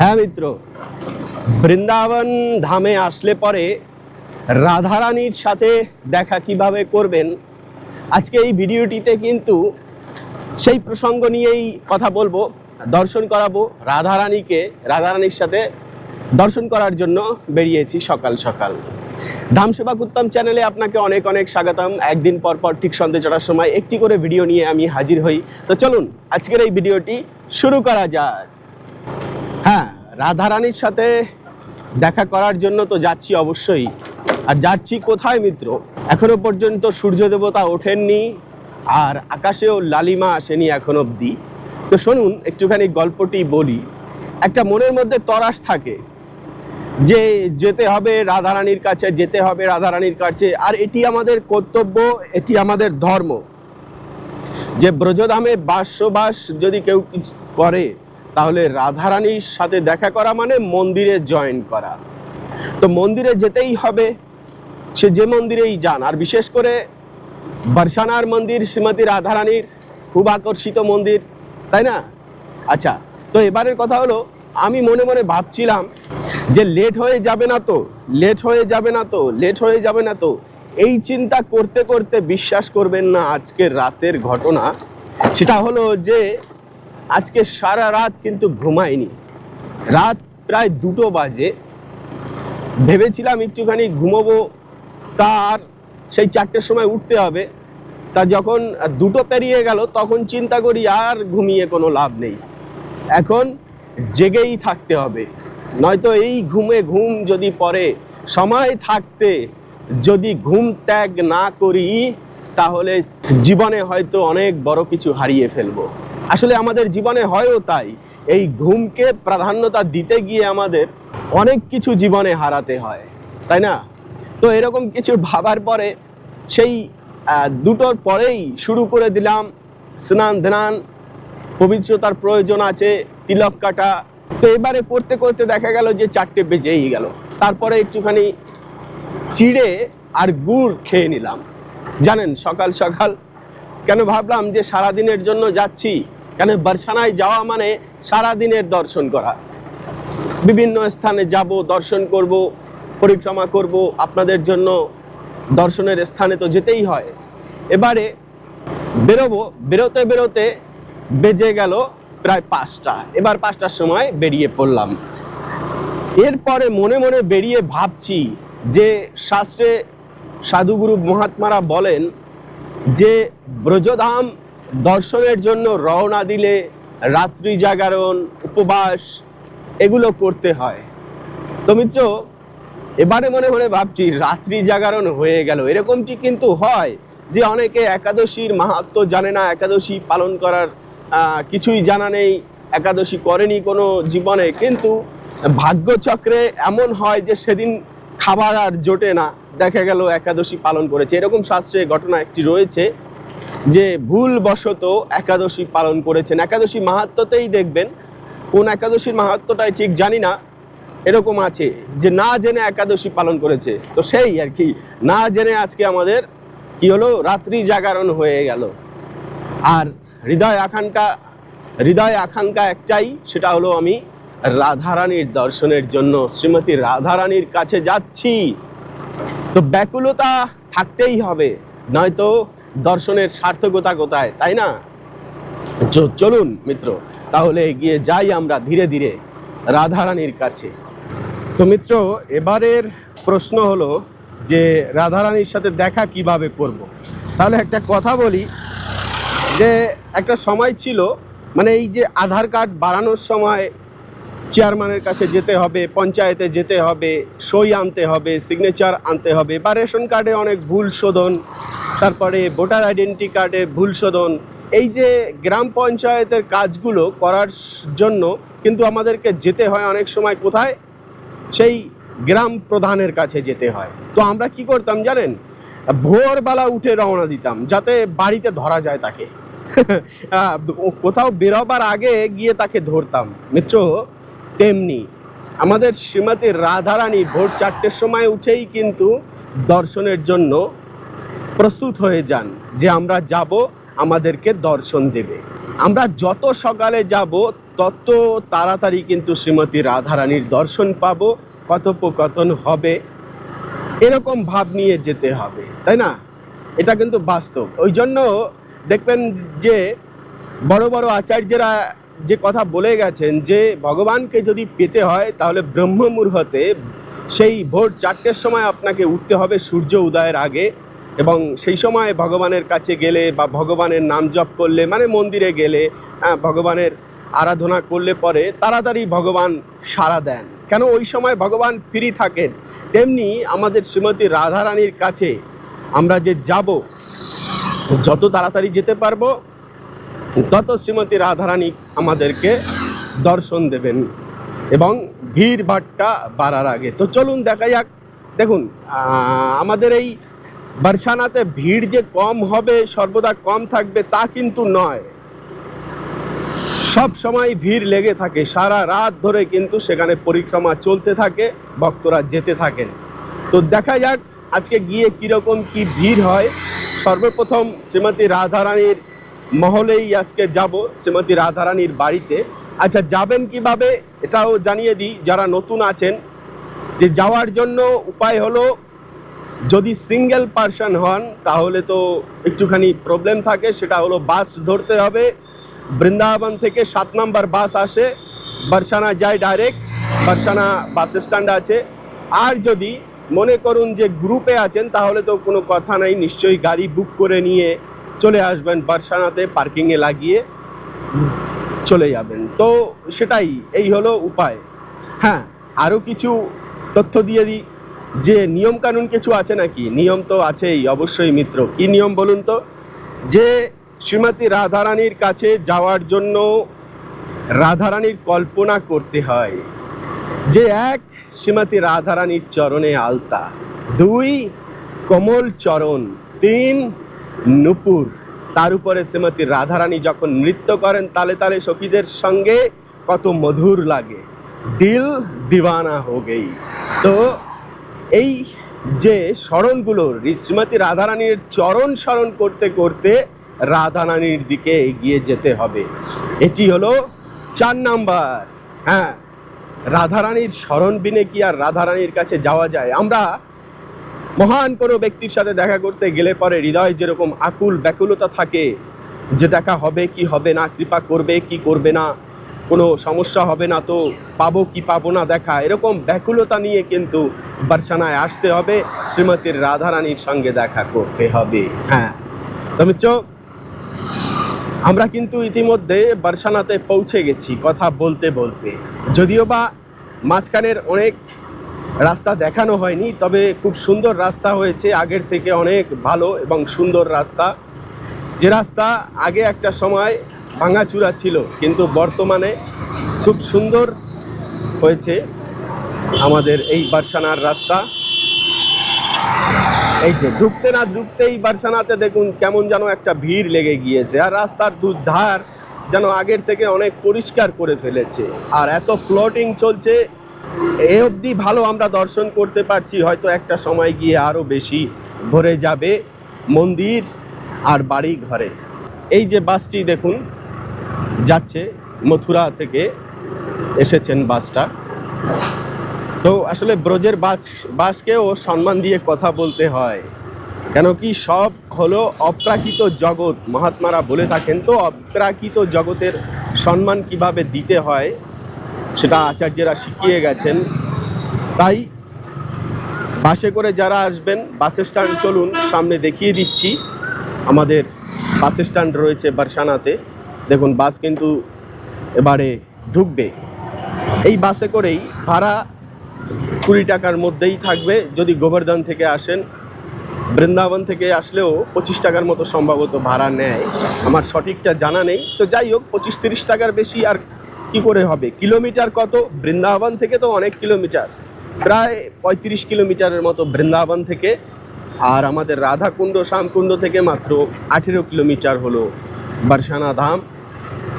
হ্যাঁ মিত্র, বৃন্দাবন ধামে আসলে পরে রাধারানীর সাথে দেখা কীভাবে করবেন? আজকে এই ভিডিওটিতে কিন্তু সেই প্রসঙ্গ নিয়েই কথা বলব, দর্শন করাবো রাধারানীকে, রাধারানীর সাথে দর্শন করার জন্য বেরিয়েছি সকাল সকাল। ধাম সেবাক উত্তম চ্যানেলে আপনাকে অনেক অনেক স্বাগতম। একদিন পর পর ঠিক সন্ধ্যে চড়ার সময় একটি করে ভিডিও নিয়ে আমি হাজির হই। তো চলুন, আজকের এই ভিডিওটি শুরু করা যাক। হ্যাঁ রাধারানীর সাথে দেখা করার জন্য তো যাচ্ছি অবশ্যই। আর যাচ্ছি কোথায়, মিত্র? এখনও পর্যন্ত সূর্য দেবতা ওঠেননি আর আকাশেও লালিমা আসেনি এখন অবধি। তো শুনুন, একটুখানি গল্পটি বলি। একটা মনের মধ্যে তরাস থাকে যে যেতে হবে রাধারানীর কাছে, যেতে হবে রাধারানীর কাছে, আর এটি আমাদের কর্তব্য, এটি আমাদের ধর্ম। যে ব্রজধামে বাসবাস যদি কেউ করে তাহলে রাধারানীর সাথে দেখা করা মানে মন্দিরে জয়েন করা। তো মন্দিরে যেতেই হবে। সে যে মন্দিরেই যান, আর বিশেষ করে বর্ষানার মন্দির, শ্রীমতী রাধারানীর খুব আকর্ষিত মন্দির, তাই না? আচ্ছা তো এবারের কথা হলো, আমি মনে মনে ভাবছিলাম যে লেট হয়ে যাবে না তো লেট হয়ে যাবে না তো লেট হয়ে যাবে না তো, এই চিন্তা করতে করতে বিশ্বাস করবেন না আজকের রাতের ঘটনা। সেটা হলো যে আজকে সারা রাত কিন্তু ঘুমাইনি রাত প্রায় দুটো বাজে। ভেবেছিলাম একটুখানি ঘুমোবো, তার সেই চারটের সময় উঠতে হবে। তা যখন দুটো পেরিয়ে গেল, তখন চিন্তা করি আর ঘুমিয়ে কোনো লাভ নেই। এখন জেগেই থাকতে হবে। নয়তো এই ঘুমে ঘুম যদি পরে সময় থাকতে যদি ঘুম ত্যাগ না করি, তাহলে জীবনে হয়তো অনেক বড় কিছু হারিয়ে ফেলব। আসলে আমাদের জীবনে হয়ও তাই। এই ঘুমকে প্রাধান্যতা দিতে গিয়ে আমাদের অনেক কিছু জীবনে হারাতে হয়, তাই না? তো এরকম কিছু ভাবার পরে সেই দুটোর পরেই শুরু করে দিলাম স্নান ধ্যান, পবিত্রতার প্রয়োজন আছে, তিলক কাটা। তো এবারে করতে করতে দেখা গেল যে চারটে বেজেই গেল। তারপরে একটুখানি চিড়ে আর গুড় খেয়ে নিলাম। জানেন সকাল সকাল কেন ভাবলাম যে সারা দিনের জন্য যাচ্ছি? কেন বারসানায় যাওয়া মানে সারা দিনের দর্শন করা। বিভিন্ন স্থানে যাব, দর্শন করব, পরিক্রমা করব, আপনাদের জন্য দর্শনের স্থানে তো যেতেই হয়। এবারে বেরোবো, বেরোতে বেরোতে বেজে গেল প্রায় পাঁচটা। এবার পাঁচটার সময় বেরিয়ে পড়লাম। এরপরে মনে মনে বেরিয়ে ভাবছি যে শাস্ত্রে সাধুগুরু মহাত্মারা বলেন যে ব্রজধাম দর্শনের জন্য রওনা দিলে রাত্রি জাগরণ, উপবাস, এগুলো করতে হয়। তো মিত্র, এবারে মনে মনে ভাবছি রাত্রি জাগরণ হয়ে গেল। এরকমটি কিন্তু হয় যে অনেকে একাদশীর মাহাত্ম জানে না, একাদশী পালন করার কিছুই জানা নেই, একাদশী করেনি কোনো জীবনে। কিন্তু ভাগ্যচক্রে এমন হয় যে সেদিন খাবার আর জোটে না, দেখা গেল একাদশী পালন করেছে। এরকম শাস্ত্রে ঘটনা একটি রয়েছে। যে ভুলবশত একাদশী পালন করেছেন। একাদশী মাহাত্মতেই দেখবেন, কোন একাদশীর মাহাত্মটাই ঠিক জানি না, এরকম আছে যে না জেনে একাদশী পালন করেছে। তো সেই আর কি, না জেনে আজকে আমাদের কি হলো? রাত্রি জাগরণ হয়ে গেল। আর হৃদয় আকাঙ্ক্ষা হৃদয় আকাঙ্ক্ষা একটাই, সেটা হলো আমি রাধারানীর দর্শনের জন্য, শ্রীমতী রাধারানীর কাছে যাচ্ছি। তো ব্যাকুলতা থাকতেই হবে, নয়তো দর্শনের সার্থকতা কোথায়, তাই না চলুন মিত্র, তাহলে এগিয়ে যাই আমরা ধীরে ধীরে রাধারানীর কাছে তো মিত্র, এবারের প্রশ্ন হলো যে রাধারানীর সাথে দেখা কীভাবে করব। তাহলে একটা কথা বলি, যে একটা সময় ছিল মানে এই যে আধার কার্ড বাড়ানোর সময় চেয়ারম্যানের কাছে যেতে হবে, পঞ্চায়েতে যেতে হবে, সই আনতে হবে সিগনেচার আনতে হবে বা রেশন কার্ডে অনেক ভুল শোধন, তারপরে ভোটার আইডেন্টি কার্ডে ভুল শোধন। এই যে গ্রাম পঞ্চায়েতের কাজগুলো করার জন্য কিন্তু আমাদেরকে যেতে হয় অনেক সময় কোথায়? সেই গ্রাম প্রধানের কাছে যেতে হয়। তো আমরা কি করতাম জানেন? ভোরবেলা উঠে রওনা দিতাম যাতে বাড়িতে ধরা যায় তাকে। কোথাও বেরোবার আগে গিয়ে তাকে ধরতাম। মিত্র? তেমনি আমাদের শ্রীমতী রাধারানী ভোর চারটের সময় উঠেই কিন্তু দর্শনের জন্য প্রস্তুত হয়ে যান যে আমরা যাব আমাদেরকে দর্শন দেবে। আমরা যত সকালে যাব, তত তাড়াতাড়ি কিন্তু শ্রীমতী রাধারানীর দর্শন পাব, কথোপকথন হবে, এরকম ভাব নিয়ে যেতে হবে, তাই না? এটা কিন্তু বাস্তব। ওই জন্য দেখবেন যে বড় বড় আচার্যরা যে কথা বলে গেছেন যে ভগবানকে যদি পেতে হয় তাহলে ব্রহ্ম মুহূর্তে সেই ভোর চারটের সময় আপনাকে উঠতে হবে সূর্য উদয়ের আগে এবং সেই সময় ভগবানের কাছে গেলে বা ভগবানের নাম জপ করলে মানে মন্দিরে গেলে হ্যাঁ, ভগবানের আরাধনা করলে পরে তাড়াতাড়ি ভগবান সাড়া দেন। কেন ওই সময় ভগবান ফ্রি থাকেন? তেমনি আমাদের শ্রীমতী রাধারানীর কাছে আমরা যে যাব যত তাড়াতাড়ি যেতে পারব তত শ্রীমতী রাধারানী আমাদেরকে দর্শন দেবেন এবং ভিড় ভাট্টা বাড়ার আগে। তো চলুন দেখা যাক। দেখুন আমাদের এই বারসানাতে ভিড় যে কম হবে, সর্বদা কম থাকবে তা কিন্তু নয়। সব সময় ভিড় লেগে থাকে। সারা রাত ধরে কিন্তু সেখানে পরিক্রমা চলতে থাকে, ভক্তরা যেতে থাকেন। তো দেখা যাক আজকে গিয়ে কীরকম কি ভিড় হয়। সর্বপ্রথম শ্রীমতী রাধারানীর মহলেই আজকে যাব শ্রীমতী রাধারানীর বাড়িতে। আচ্ছা যাবেন কীভাবে এটাও জানিয়ে দিই, যারা নতুন আছেন, যে যাওয়ার জন্য উপায় হলো, যদি সিঙ্গেল পার্সন হন, তাহলে তো একটুখানি প্রবলেম থাকে, সেটা হলো বাস ধরতে হবে। বৃন্দাবন থেকে সাত নম্বর বাস আসে, বর্ষানা যায় ডাইরেক্ট বর্ষানা বাস স্ট্যান্ড আছে। আর যদি মনে করুন যে গ্রুপে আছেন, তাহলে তো কোনো কথা নাই, নিশ্চয়ই গাড়ি বুক করে নিয়ে চলে আসবেন বর্ষানাতে পার্কিংয়ে লাগিয়ে চলে যাবেন। তো সেটাই, এই হলো উপায়। হ্যাঁ আরও কিছু তথ্য দিয়ে দিই। যে নিয়ম কানুন কিছু আছে নাকি? নিয়ম তো আছেই, অবশ্যই মিত্র। কি নিয়ম বলুন তো? যে শ্রীমতী রাধারানীর কাছে যাওয়ার জন্য রাধারানীর কল্পনা করতে হয়। যে এক, শ্রীমতী রাধারানীর চরণে আলতা। দুই, কমল চরণ। তিন নুপুর। তার উপরে শ্রীমতী রাধারানী যখন নৃত্য করেন, তালে তালে সখীদের সঙ্গে কত মধুর লাগে। দিল দিওয়ানা হো গেই। তো এই যে স্মরণগুলো শ্রীমতী রাধারানীর চরণ স্মরণ করতে করতে রাধারানীর দিকে এগিয়ে যেতে হবে। এটি হলো চার নাম্বার। হ্যাঁ রাধারানীর স্মরণ বিনে কি আর রাধারানীর কাছে যাওয়া যায়? আমরা মহান কোনো ব্যক্তির সাথে দেখা করতে গেলে পরে হৃদয় যেরকম আকুল, ব্যাকুলতা থাকে, যে দেখা হবে কি হবে না, কৃপা করবে কি করবে না, কোনো সমস্যা হবে না তো পাবো কি পাবো না দেখা, এরকম ব্যাকুলতা নিয়ে কিন্তু বার্সানায় আসতে হবে, শ্রীমতীর রাধারানীর সঙ্গে দেখা করতে হবে। হ্যাঁ তুমি চোখ আমরা কিন্তু ইতিমধ্যে বার্সানাতে পৌঁছে গেছি কথা বলতে বলতে। যদিও বা মাঝখানের অনেক রাস্তা দেখানো হয়নি, তবে খুব সুন্দর রাস্তা হয়েছে, আগের থেকে অনেক ভালো এবং সুন্দর রাস্তা। যে রাস্তা আগে একটা সময় ভাঙাচুরা ছিল, কিন্তু বর্তমানে খুব সুন্দর হয়েছে আমাদের এই বারসানার রাস্তা। এই যে, ঢুকতে না ঢুকতেই বারসানাতে দেখুন কেমন যেন একটা ভিড় লেগে গিয়েছে, আর রাস্তার দুধার যেন আগের থেকে অনেক পরিষ্কার করে ফেলেছে। আর এত প্লটিং চলছে এ অবধি ভালো আমরা দর্শন করতে পারছি, হয়তো একটা সময় গিয়ে আরও বেশি ভরে যাবে মন্দির আর বাড়ি ঘরে এই যে বাসটি দেখুন, যাচ্ছে মথুরা থেকে এসেছেন বাসটা। তো আসলে ব্রজের বাস, বাসকেও সম্মান দিয়ে কথা বলতে হয়। কেন কি সব হলো অপ্রাকৃত জগৎ। মহাত্মারা বলে থাকেন তো, অপ্রাকৃত জগতের সম্মান কীভাবে দিতে হয়? সেটা আচার্যরা শিখিয়ে গেছেন। তাই বাসে করে যারা আসবেন, বাস স্ট্যান্ড চলুন, সামনে দেখিয়ে দিচ্ছি। আমাদের বাস স্ট্যান্ড রয়েছে বারসানাতে। দেখুন, বাস কিন্তু এবারে ঢুকবে। এই বাসে করেই ভাড়া কুড়ি টাকার মধ্যেই থাকবে। যদি গোবর্ধন থেকে আসেন, বৃন্দাবন থেকে আসলেও পঁচিশ টাকার মতো সম্ভবত ভাড়া নেয়। আমার সঠিকটা জানা নেই। তো যাই হোক, পঁচিশ তিরিশ টাকার বেশি আর কি করে হবে? কিলোমিটার কত? বৃন্দাবন থেকে তো অনেক কিলোমিটার। প্রায় পঁয়ত্রিশ কিলোমিটারের মতো বৃন্দাবন থেকে। আর আমাদের রাধাকুণ্ড, শ্যামকুণ্ড থেকে মাত্র আঠেরো কিলোমিটার হলো বারসানা ধাম।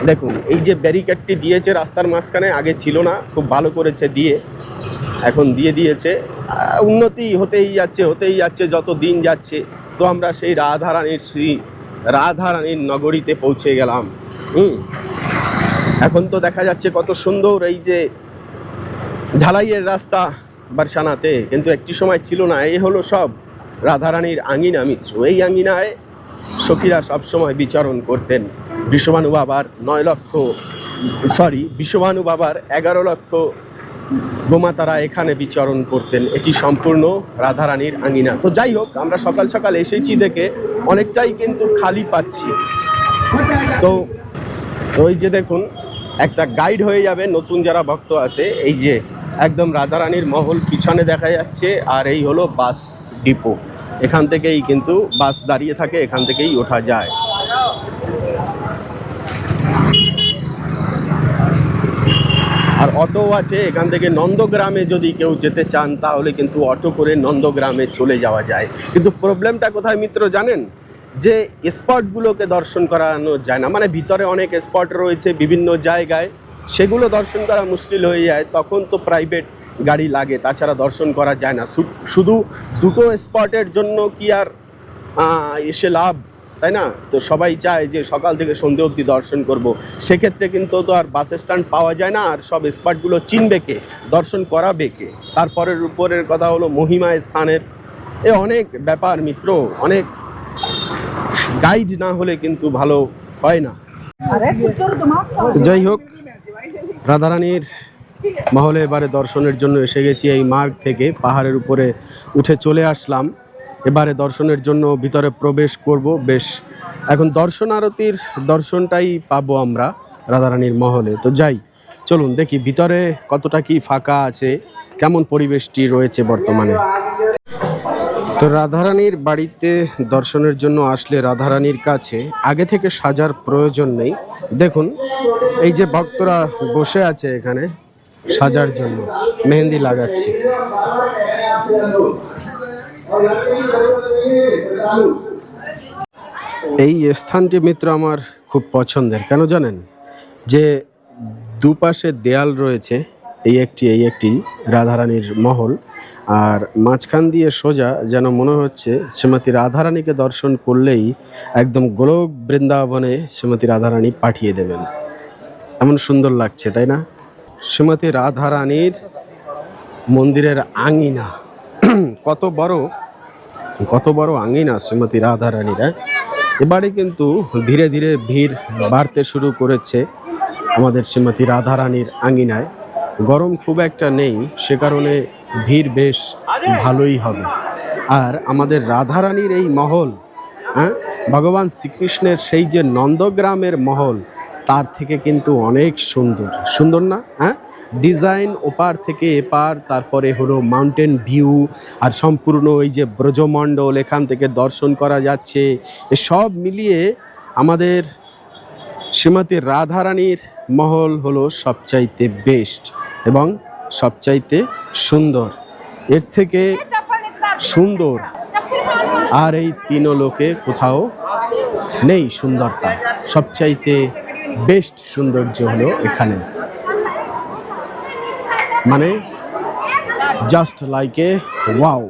দেখুন, এই যে ব্যারিকেডটি দিয়েছে রাস্তার মাঝখানে, আগে ছিল না, খুব ভালো করেছে দিয়ে। এখন দিয়ে দিয়েছে। উন্নতি হতেই যাচ্ছে হতেই যাচ্ছে, যত দিন যাচ্ছে। তো আমরা সেই রাধারানীর শ্রী, রাধারানীর নগরীতে পৌঁছে গেলাম। হুম? এখন তো দেখা যাচ্ছে কত সুন্দর এই যে ঢালাইয়ের রাস্তা বারসানাতে। কিন্তু একটি সময় ছিল না, এই হলো সব রাধারানীর আঙিনা মিত্র। এই আঙ্গিনায় সখীরা সবসময় বিচরণ করতেন। বিশ্বভানু বাবার নয় লক্ষ সরি বিশ্বভানু বাবার এগারো লক্ষ গোমাতারা এখানে বিচরণ করতেন। এটি সম্পূর্ণ রাধারানীর আঙিনা। তো যাই হোক, আমরা সকাল সকাল এসেছি দেখে অনেকটাই কিন্তু খালি পাচ্ছি। তো ওই যে দেখুন একটা গাইড হয়ে যাবে, নতুন যারা ভক্ত আছে, এই যে একদম রাধারানীর মহল পিছনে দেখা যাচ্ছে, আর এই হলো বাস ডিপো। এখান থেকেই কিন্তু বাস দাঁড়িয়ে থাকে, এখান থেকেই ওঠা যায়। আর অটো আছে, এখান থেকে নন্দগ্রামে যদি কেউ যেতে চান, তাহলে কিন্তু অটো করে নন্দগ্রামে চলে যাওয়া যায়। কিন্তু প্রবলেমটা কোথায় মিত্র, জানেন? যে স্পটগুলোকে দর্শন করানো যায় না মানে ভিতরে অনেক স্পট রয়েছে বিভিন্ন জায়গায়, সেগুলো দর্শন করা মুশকিল হয়ে যায়, তখন তো প্রাইভেট গাড়ি লাগে, তাছাড়া দর্শন করা যায় না। শুধু দুটো স্পটের জন্য কি আর এসে লাভ? তাই না? তো সবাই চায় যে সকাল থেকে সন্ধে অবধি দর্শন করব। সেক্ষেত্রে কিন্তু তো আর বাস স্ট্যান্ড পাওয়া যায় না, আর সব স্পটগুলো চিনবে কে? দর্শন করাবে কে? তারপরের উপরের কথা হলো মহিমা স্থানের। এ অনেক ব্যাপার মিত্র, অনেক গাইড না হলে কিন্তু ভালো হয় না। যাই হোক রাধারানীর মহলে এবারে দর্শনের জন্য এসে গেছি এই মার্গ থেকে পাহাড়ের উপরে উঠে চলে আসলাম। এবারে দর্শনের জন্য ভিতরে প্রবেশ করব। বেশ এখন দর্শন আরতির দর্শনটাই পাবো আমরা রাধারানীর মহলে। তো যাই চলুন দেখি ভিতরে কতটা কি ফাঁকা আছে কেমন পরিবেশটি রয়েছে বর্তমানে। তো রাধারানীর বাড়িতে দর্শনের জন্য আসলে রাধারানীর কাছে আগে থেকে সাজার প্রয়োজন নেই। দেখুন, এই যে ভক্তরা বসে আছে এখানে সাজার জন্য, মেহেন্দি লাগাচ্ছে। এই স্থানটি মিত্র আমার খুব পছন্দের। কেন জানেন? যে দুপাশে দেয়াল রয়েছে এই একটি এই একটি রাধারানীর মহল। আর মাঝখান দিয়ে সোজা যেন মনে হচ্ছে শ্রীমতী রাধারানীকে দর্শন করলেই একদম গোলক বৃন্দাবনে শ্রীমতী রাধারানী পাঠিয়ে দেবেন। এমন সুন্দর লাগছে, তাই না? শ্রীমতী রাধারানীর মন্দিরের আঙিনা। কত বড় কত বড় আঙিনা শ্রীমতী রাধারানীরা এবারে কিন্তু ধীরে ধীরে ভিড় বাড়তে শুরু করেছে আমাদের শ্রীমতী রাধারানীর আঙিনায়। গরম খুব একটা নেই, সে কারণে ভিড় বেশ ভালোই হবে। আর আমাদের রাধারানীর এই মহল হ্যাঁ? ভগবান শ্রীকৃষ্ণের সেই যে নন্দগ্রামের মহল, তার থেকে কিন্তু অনেক সুন্দর। সুন্দর না? হ্যাঁ? ডিজাইন ওপার থেকে এপার, তারপরে হলো মাউন্টেন ভিউ, আর সম্পূর্ণ ওই যে ব্রজমণ্ডল, এখান থেকে দর্শন করা যাচ্ছে। এসব মিলিয়ে আমাদের শ্রীমতী রাধারানীর মহল হলো সবচাইতে বেস্ট এবং সবচাইতে সুন্দর। এর থেকে সুন্দর। আর এই তিন লোকে কোথাও নেই সুন্দরতা। সবচাইতে বেস্ট সৌন্দর্য হলো এখানে। মানে জাস্ট লাইক এ ওয়াও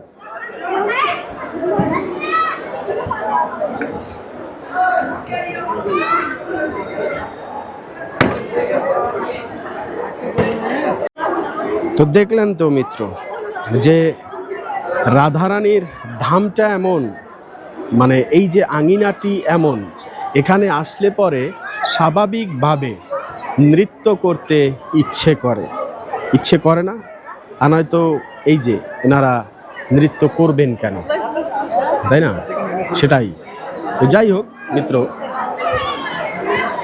তো দেখলেন তো মিত্র যে রাধারানীর ধামটা এমন মানে এই যে আঙিনাটি এমন, এখানে আসলে পরে স্বাভাবিকভাবে নৃত্য করতে ইচ্ছে করে। ইচ্ছে করে না? আর নয়তো এই যে এনারা নৃত্য করবেন কেন? তাই না? সেটাই। যাই হোক মিত্র,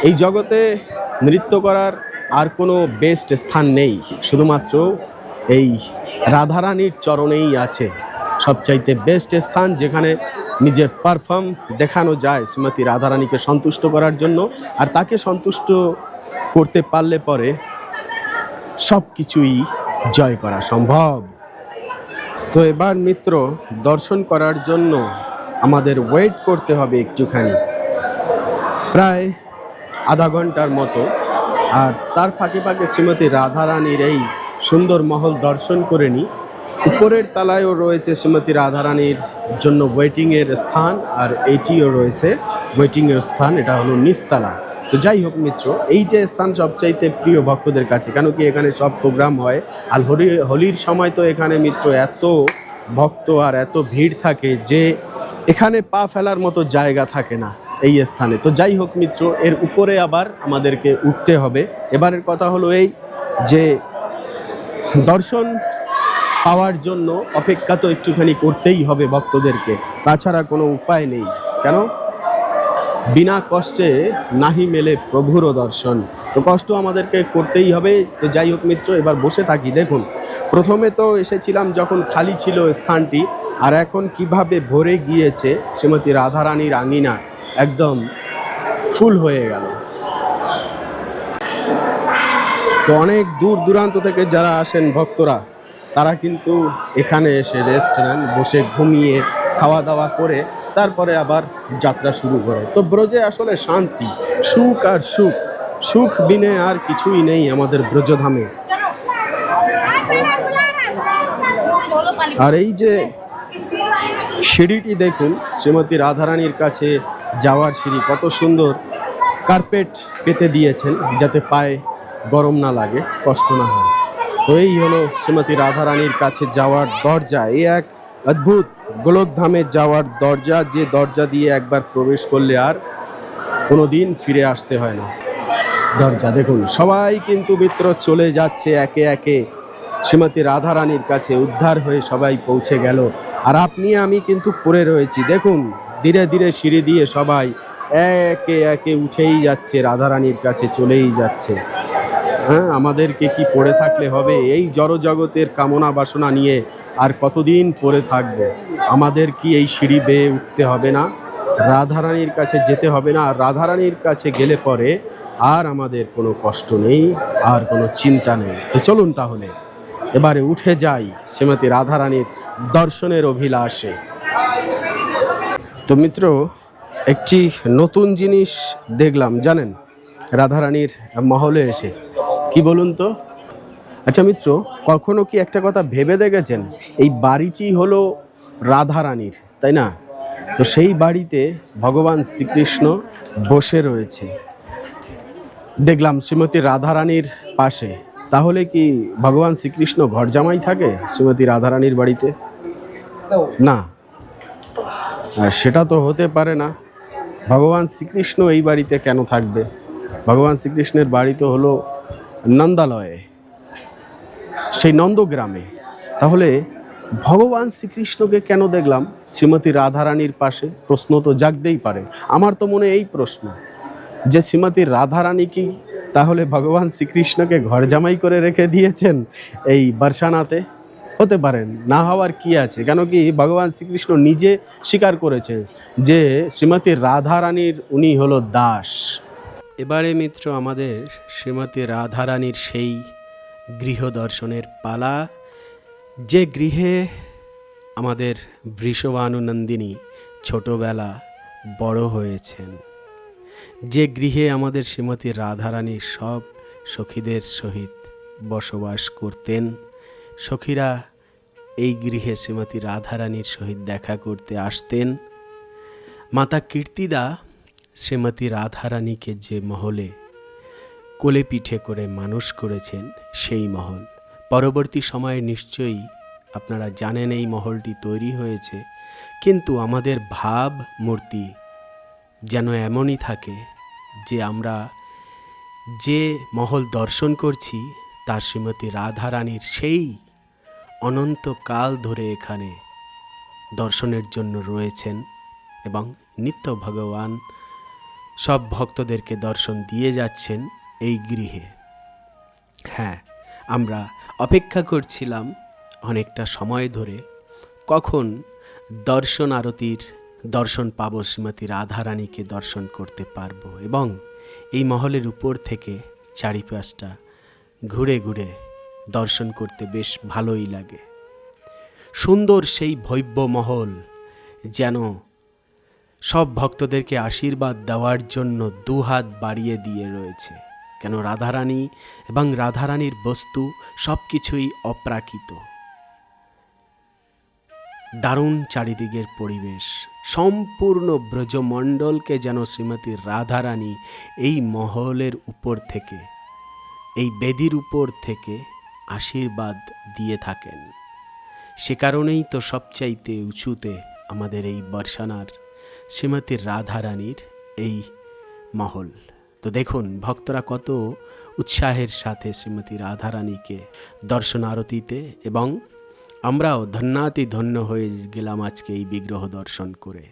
এই জগতে নৃত্য করার আর কোনো বেস্ট স্থান নেই। শুধুমাত্র এই রাধারানীর চরণেই আছে সবচাইতে বেস্ট স্থান, যেখানে নিজের পারফর্ম দেখানো যায় শ্রীমতী রাধারানীকে সন্তুষ্ট করার জন্য। আর তাকে সন্তুষ্ট করতে পারলে পরে সব কিছুই জয় করা সম্ভব। তো এবার মিত্র, দর্শন করার জন্য আমাদের ওয়েট করতে হবে একটুখানি। প্রায় আধা ঘণ্টার মতো। আর তার ফাঁকে ফাঁকে শ্রীমতী রাধারানীর এই সুন্দর মহল দর্শন করে নিই উপরের তালায়ও রয়েছে শ্রীমতী রাধারানীর জন্য ওয়েটিংয়ের স্থান, আর এইটিও রয়েছে ওয়েটিংয়ের স্থান, এটা হলো নিচতলা। তো যাই হোক মিত্র, এই যে স্থান সবচাইতে প্রিয় ভক্তদের কাছে, কেন কি এখানে সব প্রোগ্রাম হয়? আর হোলি হোলির সময় তো এখানে মিত্র এত ভক্ত আর এত ভিড় থাকে যে এখানে পা ফেলার মতো জায়গা থাকে না। এই স্থানে। তো যাই হোক মিত্র, এর উপরে আবার আমাদেরকে উঠতে হবে। এবারের কথা হলো এই যে দর্শন পাওয়ার জন্য অপেক্ষা তো একটুখানি করতেই হবে ভক্তদেরকে। তাছাড়া কোনো উপায় নেই। কেন? বিনা কষ্টে নাহি মেলে প্রভুরও দর্শন। তো কষ্ট আমাদেরকে করতেই হবে। তো যাই হোক মিত্র, এবার বসে থাকি। দেখুন, প্রথমে তো এসেছিলাম যখন খালি ছিল স্থানটি, আর এখন কীভাবে ভরে গিয়েছে শ্রীমতী রাধারানীর আঙিনা একদম ফুল হয়ে গেল। তো অনেক দূর দূরান্ত থেকে যারা আসেন ভক্তরা, তারা কিন্তু এখানে এসে রেস্ট নেন, বসে ঘুমিয়ে খাওয়া দাওয়া করে তারপরে আবার যাত্রা শুরু করে। তো ব্রজে আসলে শান্তি, সুখ আর সুখ সুখ বিনে আর কিছুই নেই আমাদের ব্রজধামে। আর এই যে সিঁড়িটি দেখুন, শ্রীমতী রাধারানীর কাছে যাওয়ার সিঁড়ি কত সুন্দর কার্পেট পেতে দিয়েছেন যাতে পায়ে গরম না লাগে, কষ্ট না হয়। তো এই হলো শ্রীমতী রাধারানীর কাছে যাওয়ার দরজা। এই এক অদ্ভুত গোলকধামে যাওয়ার দরজা, যে দরজা দিয়ে একবার প্রবেশ করলে আর কোনো দিন ফিরে আসতে হয় না। দরজা দেখুন, সবাই কিন্তু মিত্র চলে যাচ্ছে একে একে। শ্রীমতী রাধারানীর কাছে উদ্ধার হয়ে সবাই পৌঁছে গেল। আর আপনি, আমি কিন্তু পড়ে রয়েছি। দেখুন ধীরে ধীরে সিঁড়ি দিয়ে সবাই একে একে উঠেই যাচ্ছে, রাধারানীর কাছে চলেই যাচ্ছে। হ্যাঁ আমাদেরকে কি পড়ে থাকলে হবে? এই জড়জগতের কামনা বাসনা নিয়ে আর কতদিন পড়ে থাকব? আমাদের কি এই সিঁড়ি বেয়ে উঠতে হবে না? রাধারানীর কাছে যেতে হবে না। আর রাধারানীর কাছে গেলে পরে আর আমাদের কোনো কষ্ট নেই, আর কোনো চিন্তা নেই। তো চলুন তাহলে, এবারে উঠে যাই শ্রীমতী রাধারানীর দর্শনের অভিলাষে। তো মিত্র, একটি নতুন জিনিস দেখলাম, জানেন? রাধারানীর মহলে এসে। কি বলুন তো? আচ্ছা মিত্র, কখনো কি একটা কথা ভেবে দেখেছেন? এই বাড়িটি হলো রাধারানীর, তাই না? তো সেই বাড়িতে ভগবান শ্রীকৃষ্ণ বসে রয়েছে। দেখলাম শ্রীমতী রাধারানীর পাশে। তাহলে কি ভগবান শ্রীকৃষ্ণ ঘর জামাই থাকে শ্রীমতী রাধারানীর বাড়িতে? না। সেটা তো হতে পারে না। ভগবান শ্রীকৃষ্ণ এই বাড়িতে কেন থাকবে? ভগবান শ্রীকৃষ্ণের বাড়ি তো হলো নন্দালয়ে, সেই নন্দগ্রামে। তাহলে ভগবান শ্রীকৃষ্ণকে কেন দেখলাম? শ্রীমতী রাধারানীর পাশে? প্রশ্ন তো জাগতেই পারে। আমার তো মনে এই প্রশ্ন, যে শ্রীমতী রাধারানী কি তাহলে ভগবান শ্রীকৃষ্ণকে ঘর জামাই করে রেখে দিয়েছেন এই বর্ষানাতে হতে পারেন, না হওয়ার কি আছে? কেন কি ভগবান শ্রীকৃষ্ণ নিজে স্বীকার করেছেন যে শ্রীমতী রাধারানীর উনি হলো দাস। এবারে মিত্র, আমাদের শ্রীমতী রাধারানীর সেই গৃহ দর্শনের পালা, যে গৃহে আমাদের বৃষভানুনন্দিনী ছোটবেলা বড় হয়েছেন, যে গৃহে আমাদের শ্রীমতী রাধারানী সব সখীদের সহিত বসবাস করতেন সখীরা এই গৃহে শ্রীমতী রাধারানীর সহিত দেখা করতে আসতেন। মাতা কীর্তিদা শ্রীমতী রাধারানীকে যে মহলে কোলে পিঠে করে মানুষ করেছেন, সেই মহল। পরবর্তী সময়ে নিশ্চয়ই আপনারা জানেন এই মহলটি তৈরি হয়েছে, কিন্তু আমাদের ভাব, মূর্তি যেন এমনই থাকে যে আমরা যে মহল দর্শন করছি, তার শ্রীমতী রাধারানীর সেই অনন্তকাল ধরে এখানে দর্শনের জন্য রয়েছেন এবং নিত্য ভগবান সব ভক্তদেরকে দর্শন দিয়ে যাচ্ছেন এই গৃহে। হ্যাঁ আমরা অপেক্ষা করছিলাম অনেকটা সময় ধরে কখন দর্শন আরতির দর্শন পাব শ্রীমতী রাধারানীকে দর্শন করতে পারব এবং এই মহলের উপর থেকে চারিপাশটা ঘুরে ঘুরে দর্শন করতে বেশ ভালোই লাগে। সুন্দর সেই ভব্য মহল যেন সব ভক্তদেরকে আশীর্বাদ দেওয়ার জন্য দুহাত বাড়িয়ে দিয়ে রয়েছে। কেন রাধারানী এবং রাধারানীর বস্তু সব কিছুই অপ্রাকৃত। দারুণ চারিদিকের পরিবেশ, সম্পূর্ণ ব্রজমণ্ডলকে যেন শ্রীমতী রাধারানী এই মহলের উপর থেকে, এই বেদির উপর থেকে আশীর্বাদ দিয়ে থাকেন। সে কারণেই তো সবচাইতে উঁচুতে আমাদের এই বর্ষানার শ্রীমতী রাধারানীর এই মহল। তো দেখুন, ভক্তরা কত উৎসাহের সাথে শ্রীমতী রাধারানীকে দর্শন আরতিতে এবং আমরাও ধন্যাতি ধন্য হয়ে গেলাম আজকে এই বিগ্রহ দর্শন করে।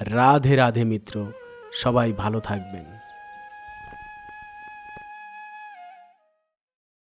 রাধে রাধে মিত্র, সবাই ভালো থাকবেন।